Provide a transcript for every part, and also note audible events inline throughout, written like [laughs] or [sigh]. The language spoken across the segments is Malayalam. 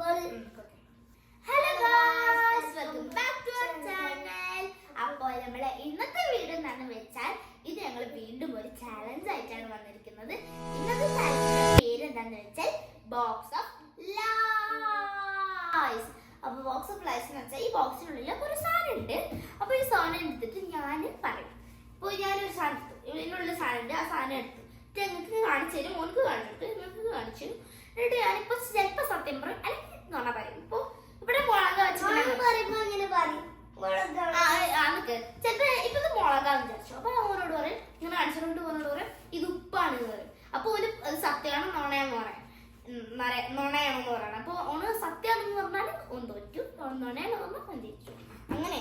Hello guys welcome back to our channel അപ്പോൾ നമ്മളെ ഇന്നത്തെ വീഡിയോ എന്താണെന്ന് വെച്ചാൽ ഇത് ഞങ്ങൾ വീണ്ടും ഒരു ചാലഞ്ച് ആയിട്ടാണ് വന്നിരിക്കുന്നത്. ഇന്നത്തെ ചാലഞ്ചിന്റെ പേര് എന്താണെന്ന് വെച്ചാൽ ബോക്സ് ഓഫ് ലൈസ് അപ്പോൾ ബോക്സ് ഓഫ് ലൈസ് എന്ന് വെച്ചാൽ ഈ ബോക്സിനുള്ളിൽ ഒരു സാധനം അപ്പോൾ ഈ സാധനം ഞാൻ പറയും. ഇപ്പോൾ ഞാനൊരു സാധനം എടുത്തു. സാധനം ഉണ്ട്. സാധനം എടുത്തു. ഞങ്ങൾക്ക് കാണിച്ചു തരും. മോൾക്ക് കാണിച്ചിട്ട് നിങ്ങൾക്ക് കാണിച്ചു. എന്നിട്ട് ഞാനിപ്പോൾ ചിലപ്പോൾ സത്യം പറയും അല്ലെങ്കിൽ നുണ പറയും. ഇപ്പോൾ ഇവിടെ മുളക് വെച്ചിട്ടുണ്ടെങ്കിൽ ചിലപ്പോ ഇപ്പൊ ഇത് മുളകാന്ന് വിചാരിച്ചു. അപ്പൊ ഞാൻ ഓനോട് പറയും ഇങ്ങനെ കാണിച്ചോണ്ട് ഓനോട് പറയും ഇത് ഉപ്പാണ് എന്ന് പറയും. അപ്പൊ ഒരു അത് സത്യമാണ് നുണയാന്ന് പറയാം നുണയാണെന്ന് പറയണം. അപ്പൊ ഓണ് സത്യമാണെന്ന് പറഞ്ഞാൽ ഓൻ തോറ്റു. ഓൺ നുണയാണെന്ന് പറഞ്ഞാൽ ഓൻ ജയിച്ചു. അങ്ങനെ.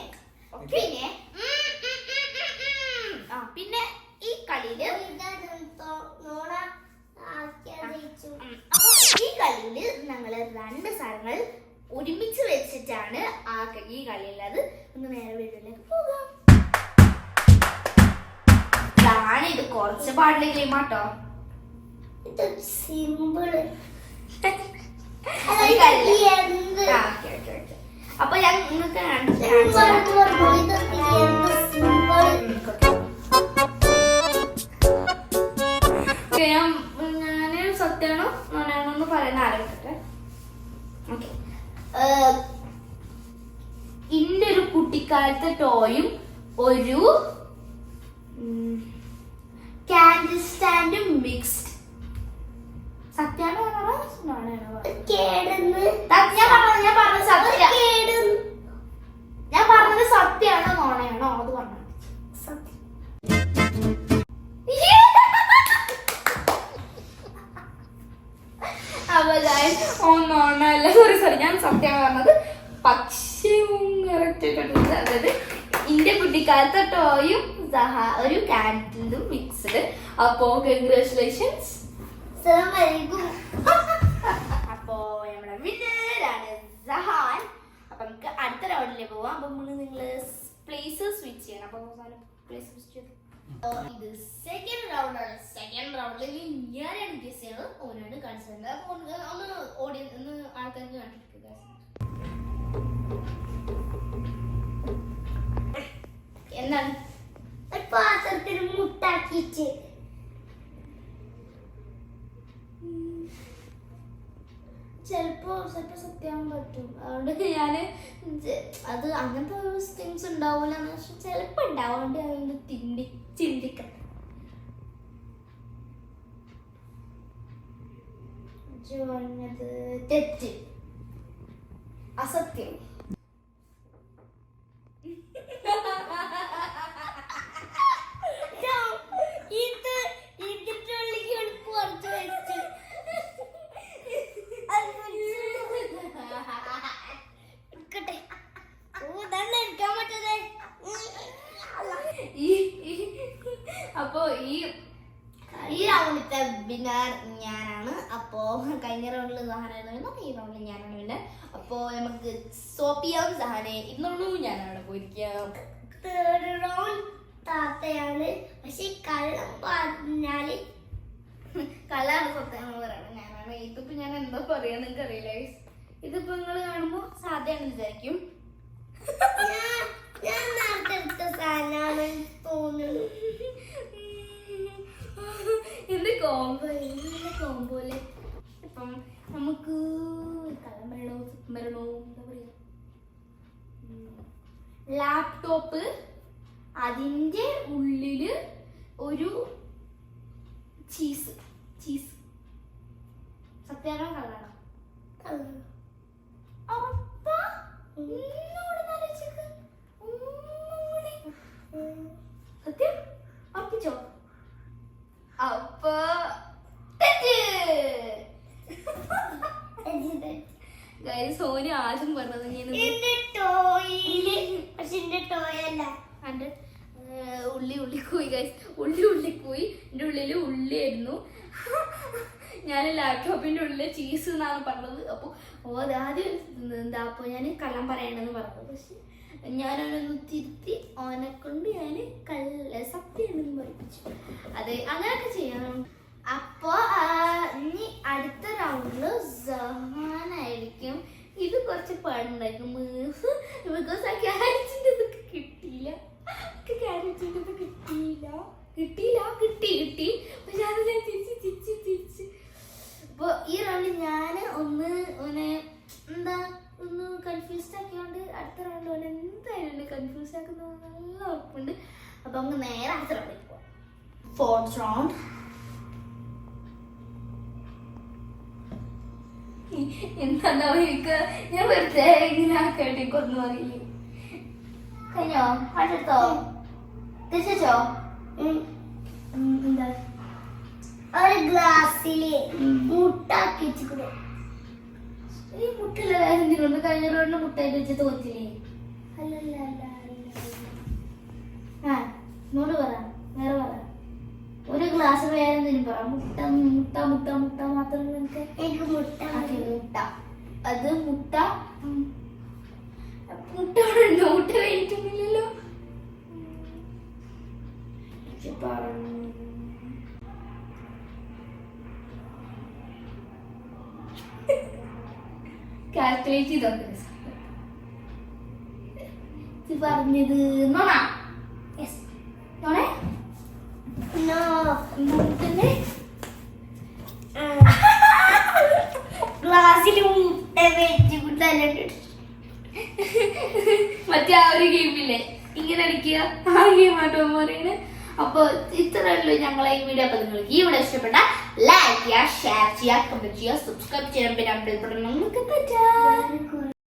വെച്ചിട്ടാണ് ആ ഈ കളിയുള്ളത്. ഒന്ന് നേരെ വീട്ടിലേക്ക് പോകാം. ഇതാണ് ഇത് കുറച്ച് പാടില്ല ഗെയിം ആട്ടോ ഇത് സിമ്പിൾ. അപ്പൊ ഞാൻ നിങ്ങൾക്ക് ഞാൻ ഞാൻ എന്ന് പറയുന്ന ആലോചിക്കട്ടെ. ഓക്കെ. ഇന്റെ ഒരു കുട്ടിക്കാലത്തെ ടോയും ഒരു കാൻഡിൽ സ്റ്റാൻഡും മിക്സ്ഡ് സത്യാണോ ഞാൻ പറഞ്ഞത്? ഞാൻ പറഞ്ഞത്? സത്യ. ഞാൻ പറഞ്ഞത് സത്യാണോ നോണയാണോ അത് പറഞ്ഞു സത്യം. അപ്പൊ guys, ഓ സോറി സോറി ഞാൻ സത്യം പറഞ്ഞത് ഇന്റെ കുട്ടിക്കാലത്തെ ടോയും സഹ- ഒരു കാൻഡിലും മിക്സ്ഡ് അപ്പോ കൺഗ്രാറ്റുലേഷൻസ് [laughs] അപ്പോ നമ്മുടെ വിന്നറാണ് സഹാൻ. അപ്പൊ നമുക്ക് അടുത്ത റൗണ്ടിലേക്ക് പോവാം. അപ്പൊ നമ്മൾ നിങ്ങൾ പ്ലേസ് സ്വിച്ച് ചെയ്യണം. അപ്പൊ പ്ലേസ് സ്വിച്ച് അപ്പോ ഇത് സെക്കൻഡ് റൗണ്ട് ആണ്. സെക്കൻഡ് റൗണ്ടിൽ ഞാനാണ് ഗസ് ചെയ്യണത് ഓനാണ് കാണിച്ചത്. ഒന്ന് ഓഡിയൻസ് ഒന്ന് ആൾക്കാർക്ക് കാണിച്ചിരിക്കുക എന്താണ്? ഒരു പാത്രത്തിൽ മുട്ടാക്കിച്ച് ചിലപ്പോ ചിലപ്പോ സത്യാവാൻ പറ്റും. അതുകൊണ്ട് അത് അങ്ങനത്തെ തിങ്സ് ഉണ്ടാവൂല പക്ഷെ ചിലപ്പോ ഉണ്ടാവാണ്ട് അതൊന്ന് തിണ്ടി ചിന്തിക്കണം. പറഞ്ഞത് തെറ്റ്. അസത്യം ഇത് ഇതിന്റെ ഉള്ളിൽ പുറത്ത് വെച്ച് അത് നിൽക്കട്ടെ ഓ തന്നെ എടുക്കാൻ പറ്റതേ ഈ ഈ- അപ്പോ ഈ ഈ റൗണ്ടിലത്തെ വിന്നർ ഞാനാണ്. അപ്പോ കഴിഞ്ഞ റൗണ്ടിൽ സഹാനായിരുന്നു ഈ റൗണ്ടിൽ ഞാനാണ് വിന്നർ. അപ്പോ നമുക്ക് സോപ്പിയാവും സഹാനെ ഇന്നുള്ളൂ ഞാനാണ് പോയിരിക്കാം തേർഡ് റൗണ്ട് താത്തയാണ്. പക്ഷെ കള്ളം പറഞ്ഞാൽ കള്ളാണ് സത്യം പറയണം ഞാനാണ്. ഇതിപ്പോ ഞാൻ എന്താ പറയാ നിങ്ങൾക്ക് അറിയില്ല. ഇതിപ്പോ നിങ്ങൾ കാണുമ്പോ സാധ്യമാണ് വിചാരിക്കും ഞാൻ ഞാൻ നേരത്തെ എടുത്ത സാധനമാണ് തോന്നുന്നു എന്ത് കോംബോ എന്ത് കോംബോ അല്ലേ ഇപ്പം നമുക്ക് കള്ളം വരണോ സത്യം വരണോ എന്താ പറയാ ലാപ്ടോപ്പ് അതിന്റെ ഉള്ളിൽ ഒരു ചീസ് ചീസ് സത്യാഗ്രഹം കള്ളാണോ. സത്യം? ഉറപ്പിച്ചോ? അപ്പൊ സോനി ആദ്യം പറഞ്ഞത് ഞാൻ പക്ഷെ ഉള്ളി ഉള്ളി കൂയി ഗൈസ് ഉള്ളി ഉള്ളി കൂയി. എന്റെ ഉള്ളിൽ ഉള്ളിയായിരുന്നു ഞാൻ ലാപ്ടോപ്പിന്റെ ഉള്ളിൽ ചീസ് എന്നാണ് പറഞ്ഞത്. അപ്പോൾ ഓ ആദ്യം എന്താ അപ്പോൾ ഞാൻ കള്ളം പറയണമെന്ന് പറഞ്ഞു പക്ഷെ ഞാൻ അവനൊന്ന് തിരുത്തി ഓനെ കൊണ്ട് ഞാൻ കള്ള സത്യമാണെന്ന് പഠിപ്പിച്ചു. അതെ അങ്ങനെയൊക്കെ ചെയ്യണം അപ്പോൾ ഇനി അടുത്ത റൗണ്ടിൽ സഹാനായിരിക്കും. കുറച്ച് പാടുണ്ടായിരുന്നു ബിക്കോസ് ആ ഇത് കിട്ടിയില്ല. കിട്ടിയില്ല കിട്ടി കിട്ടി. പക്ഷെ അത് ഞാൻ തിരിച്ച് തിരിച്ച് തിരിച്ച്. അപ്പൊ ഈ റൗണ്ടിൽ ഞാൻ ഒന്ന് ഓനെ എന്താ ഒന്ന് കൺഫ്യൂസ്ഡ് ആക്കിയോണ്ട് അടുത്ത റൗണ്ട് ഓനെ എന്തായാലും കൺഫ്യൂസ് ആക്കുന്ന നല്ല ഉറപ്പുണ്ട്. അപ്പൊ നമുക്ക് നേരെ അടുത്ത റൗണ്ടിൽ പോവാം. ഫോർത്ത് റൗണ്ട് എന്താണോ എനിക്ക് ഞാൻ വെറുതെ ഇങ്ങനെ ആക്കേണ്ടി കൊന്നു അറിയില്ലേ. കഴിഞ്ഞോ? അടുത്തോ തിരിച്ചോ എന്താ? ഒരു ഗ്ലാസ്സിൽ. മുട്ടാക്കി വെച്ചിട്ട് ഈ മുട്ടല്ല എന്തെങ്കിലും കഴിഞ്ഞ റോഡിന് മുട്ടായിട്ട് വെച്ച് തോറ്റില്ലേ അല്ലല്ല അല്ല അല്ല. ആ ഇങ്ങോട്ട് പറ. വേറെ പറ. ഒരു ഗ്ലാസ് വേറെ എന്തെങ്കിലും പറ. മുട്ട മുട്ട മുട്ട മുട്ട മാത്രം നിനക്ക്? എനിക്ക് മുട്ട മുട്ട. അത് മുട്ട. മുട്ട നോട്ട് ഉണ്ടോ. പറഞ്ഞു. കാൽക്കുലേറ്റ് ചെയ്തോക്കെ ഇത് പറഞ്ഞത് നോണ? യെസ് നോണേ? നോ തന്നെ ഗ്ലാസ്സിൽ മുട്ട വെച്ചിട്ട് അല്ലിട്ട് മറ്റേ ആ ഒരു ഗെയിമില്ലേ ഇങ്ങനെ അടിക്കുക ആ ഗെയിം ആട്ടോ പറയുന്നത് അപ്പൊ ഇത്രയല്ലോ ഞങ്ങളെ ഈ വീഡിയോ അപ്പൊ നിങ്ങൾക്ക് ഈ വീഡിയോ ഇഷ്ടപ്പെട്ട ലൈക്ക് ചെയ്യുക ഷെയർ ചെയ്യുക കമന്റ് ചെയ്യുക സബ്സ്ക്രൈബ് ചെയ്യാൻ പിന്നെ അപ്ഡേറ്റ് നിങ്ങൾക്ക് പറ്റാ